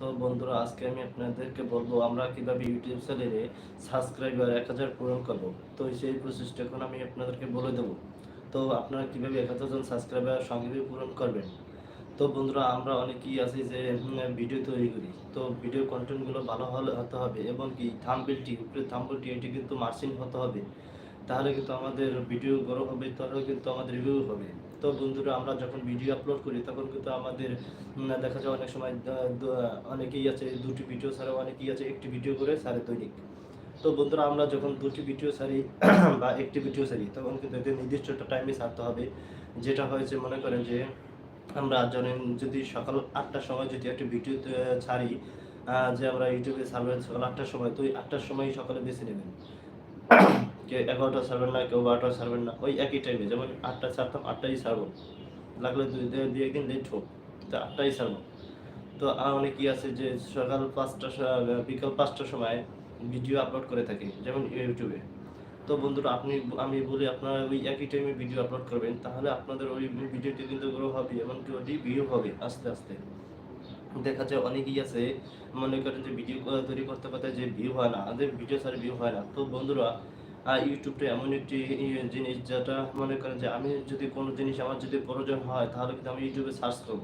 তো বন্ধুরা, আজকে আমি আপনাদেরকে বলব, আমরা কীভাবে ইউটিউব চ্যানেলে সাবস্ক্রাইবার এক হাজার পূরণ করব। তো সেই প্রসেসটা এখন আমি আপনাদেরকে বলে দেবো। তো আপনারা কীভাবে এক হাজার জন সাবস্ক্রাইবার সঙ্গে পূরণ করবেন? তো বন্ধুরা, আমরা অনেকেই আছি যে ভিডিও তৈরি করি। তো ভিডিও কন্টেন্টগুলো ভালো হলে, হতে হবে এবং কি থাম্বেলটি উপরে থাম্বেলটি এটি কিন্তু মার্সিং হতে হবে। তাহলে কিন্তু আমাদের ভিডিও বড় হবে, তাহলে কিন্তু আমাদের রিভিউ হবে। তো বন্ধুরা, আমরা যখন ভিডিও আপলোড করি, তখন কিন্তু আমাদের দেখা যায় অনেক সময় অনেকেই আছে, দুটি ভিডিও ছাড়া অনেকেই আছে, একটি ভিডিও করে সারে দৈনিক। তো বন্ধুরা, আমরা যখন দুটি ভিডিও ছাড়ি বা একটি ভিডিও ছাড়ি তখন কিন্তু এতে নির্দিষ্ট একটা টাইমে ছাড়তে হবে। যেটা হয়েছে মনে করেন যে, আমরা জানেন যদি সকাল আটটার সময় যদি একটা ভিডিও ছাড়ি যে আমরা ইউটিউবে ছাড়বেন সকাল আটটার সময়, তো ওই আটটার সময় সকালে বেছে নেবেন। কেউ এগারোটা ছাড়বেন না, কেউ বারোটা ছাড়বেন না, ওই একই টাইমে যেমন আটটা ছাড়তাম আটটাই ছাড়বো। লাগলে দুই দুই একদিন লেট হোক তো আটটাই ছাড়বো। তো আর অনেক অনেকেই আছে যে সকাল পাঁচটা বিকাল পাঁচটার সময় ভিডিও আপলোড করে থাকে, যেমন ইউটিউবে। তো বন্ধুরা, আপনি, আমি বলি আপনারা ওই একই টাইমে ভিডিও আপলোড করবেন, তাহলে আপনাদের ওই ভিডিওটি কিন্তু গ্রো হবে এবং এমনকি ওটি ভিউ হবে আস্তে আস্তে। দেখা যায় অনেকেই আছে, মনে করেন যে ভিডিও তৈরি করতে করতে যে ভিউ হয় না আমাদের ভিডিও ছাড়া ভিউ হয় না। তো বন্ধুরা ইউটিউবটা এমন একটি জিনিস যেটা মনে করেন যে আমি যদি কোনো জিনিস আমার যদি প্রয়োজন হয়, তাহলে কিন্তু আমি ইউটিউবে সার্চ করব।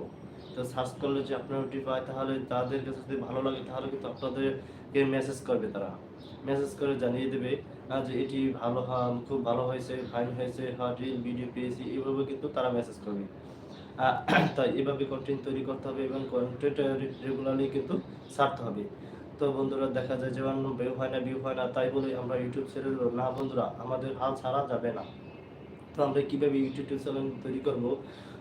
তো সার্চ করলে যে আপনার ওটি পায় তাহলে তাদের কাছে যদি ভালো লাগে, তাহলে কিন্তু আপনাদেরকে মেসেজ করবে তারা। মেসেজ করে জানিয়ে দেবে যে এটি ভালো খুব ভালো হয়েছে ফাইন হয়েছে হট রিল, ভিডিও পেয়েছি। এইভাবে কিন্তু তারা মেসেজ করবে। তাই এভাবে কন্টেন্ট তৈরি করতে হবে এবং কন্টেন্ট রেগুলারলি কিন্তু ছাড়তে হবে। তো বন্ধুরা দেখা যায় যেমন ভিউ হয় না ভিউ হয় না, তাই বলে আমরা ইউটিউব ছেড়ে দেবো না বন্ধুরা, আমাদের হাল ছাড়া যাবে না। তো আমরা কীভাবে ইউটিউব চ্যানেল তৈরি করব?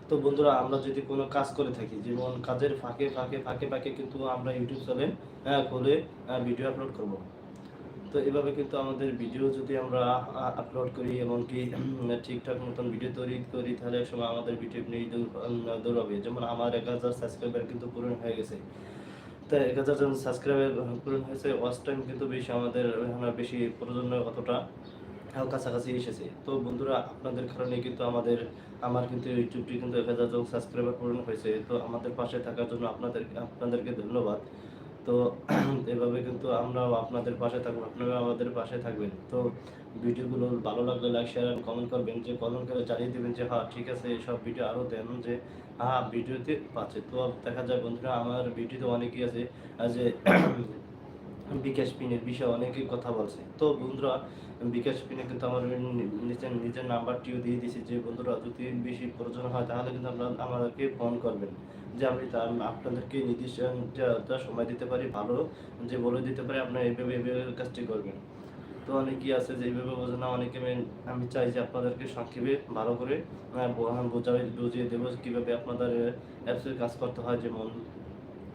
তো বন্ধুরা আমরা যদি কোনো কাজ করে থাকি, যেমন কাজের ফাঁকে ফাঁকে ফাঁকে ফাঁকে কিন্তু আমরা ইউটিউব চ্যানেল খুলে ভিডিও আপলোড করব। তো এভাবে কিন্তু আমাদের ভিডিও যদি আমরা আপলোড করি, এমনকি ঠিকঠাক মতন ভিডিও তৈরি করি, তাহলে সময় আমাদের ভিডিও নিয়ে দৌড়- দৌড়াবে। যেমন আমার এক হাজার সাবস্ক্রাইবার কিন্তু পূরণ হয়ে গেছে। তো এক হাজার জন সাবস্ক্রাইবার পূরণ হয়েছে ওয়াচ টাইম কিন্তু বেশি আমাদের, আমরা বেশি প্রয়োজন অতটা কাছাকাছি এসেছে। তো বন্ধুরা, আপনাদের কারণে কিন্তু আমাদের, আমার কিন্তু ইউটিউবটি কিন্তু এক হাজার জন সাবস্ক্রাইবার পূরণ হয়েছে। তো আমাদের পাশে থাকার জন্য আপনাদের, আপনাদেরকে ধন্যবাদ। তো এভাবে কিন্তু আমরাও আপনাদের পাশে থাকব, আপনারা আমাদের পাশে থাকবেন। তো ভিডিওগুলো ভালো লাগলে লাইক শেয়ার আর কমেন্ট করবেন, যে কমেন্ট করে জানিয়ে দেবেন যে হ্যাঁ ঠিক আছে এইসব ভিডিও আরও দেন যে হ্যাঁ ভিডিওতে পাচ্ছে। তো দেখা যায় বন্ধুরা, আমার ভিডিওতে অনেকেই আছে যে বিকাশ পিনের বিষয়ে অনেকেই কথা বলছে। তো বন্ধুরা, বিকাশ পিনে কিন্তু আমার নিজের নিজের নাম্বারটিও দিয়ে দিয়েছি যে, বন্ধুরা, যদি বেশি প্রয়োজন হয়, তাহলে কিন্তু আপনারা আমাদেরকে ফোন করবেন। যে আমি আপনাদেরকে নির্দিষ্ট যা- সময় দিতে পারি ভালো, যে বলে দিতে পারি, আপনারা এইভাবে এইভাবে কাজটি করবেন। তো অনেকেই আছে যে এইভাবে বোঝে না, অনেকে আমি- চাই যে আপনাদেরকে সংক্ষেপে ভালো করে বোঝাই, বুঝিয়ে দেবো কীভাবে আপনাদের অ্যাপসের কাজ করতে হয়, যেমন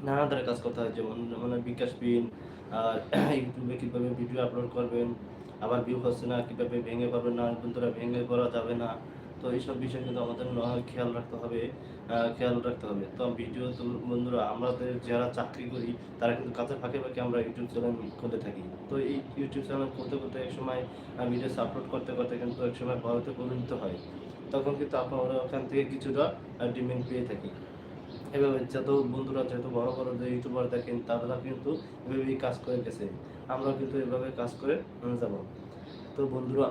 নানা ধরনের কাজ করতে হয়, যেমন মানে বিকাশ পিন আর ইউটিউবে কীভাবে ভিডিও আপলোড করবেন, আবার ভিউ হচ্ছে না, কীভাবে ভেঙে করবেন না, বন্ধুরা, ভেঙে করা যাবে না। তো এইসব বিষয় কিন্তু আমাদের খেয়াল রাখতে হবে খেয়াল রাখতে হবে। তো ভিডিও বন্ধুরা, আমাদের যারা চাকরি করি, তারা কিন্তু কাজের ফাঁকে ফাঁকে আমরা ইউটিউব চ্যানেল খুলে থাকি। তো এই ইউটিউব চ্যানেল করতে করতে এক সময় ভিডিও আপলোড করতে করতে কিন্তু এক সময় বড়তে পরিণত হয়। তখন কিন্তু আপনারা ওখান থেকে কিছুটা ডিমেন্ড পেয়ে থাকি। এভাবে যত বন্ধুরা, যত বড় বড় যে ইউটিউবার দেখেন তারা কিন্তু এভাবেই কাজ করে গেছে। আমরা কিন্তু এভাবে কাজ করে যাব। তো বন্ধুরা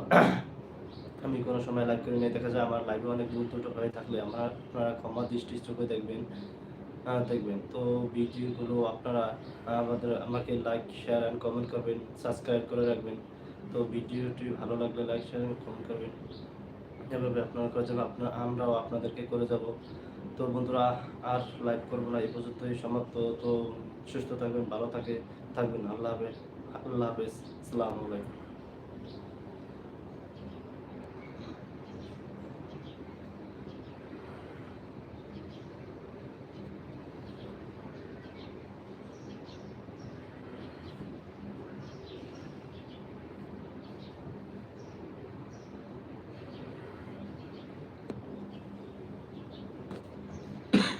আমি কোনো সময় লাইভ করি নাই, দেখা যায় আমার লাইভে অনেক দূর দুটো হয়ে থাকলে আমার আপনারা ক্ষমা দৃষ্টি চোখে দেখবেন দেখবেন। তো ভিডিওগুলো আপনারা আমাদের, আমাকে লাইক শেয়ার অ্যান্ড কমেন্ট করবেন সাবস্ক্রাইব করে রাখবেন। তো ভিডিওটি ভালো লাগলে লাইক শেয়ার অ্যান্ড কমেন্ট করবেন। এভাবে আপনারা করে যাবেন আপনার আমরাও আপনাদেরকে করে যাব। তো বন্ধুরা, আর লাইভ করব না এই পর্যন্তই সমাপ্ত। তো সুস্থ থাকবেন, ভালো থাকে, থাকবেন। আল্লাহ হাফেজ আল্লাহ হাফেজ। আসসালামু আলাইকুম।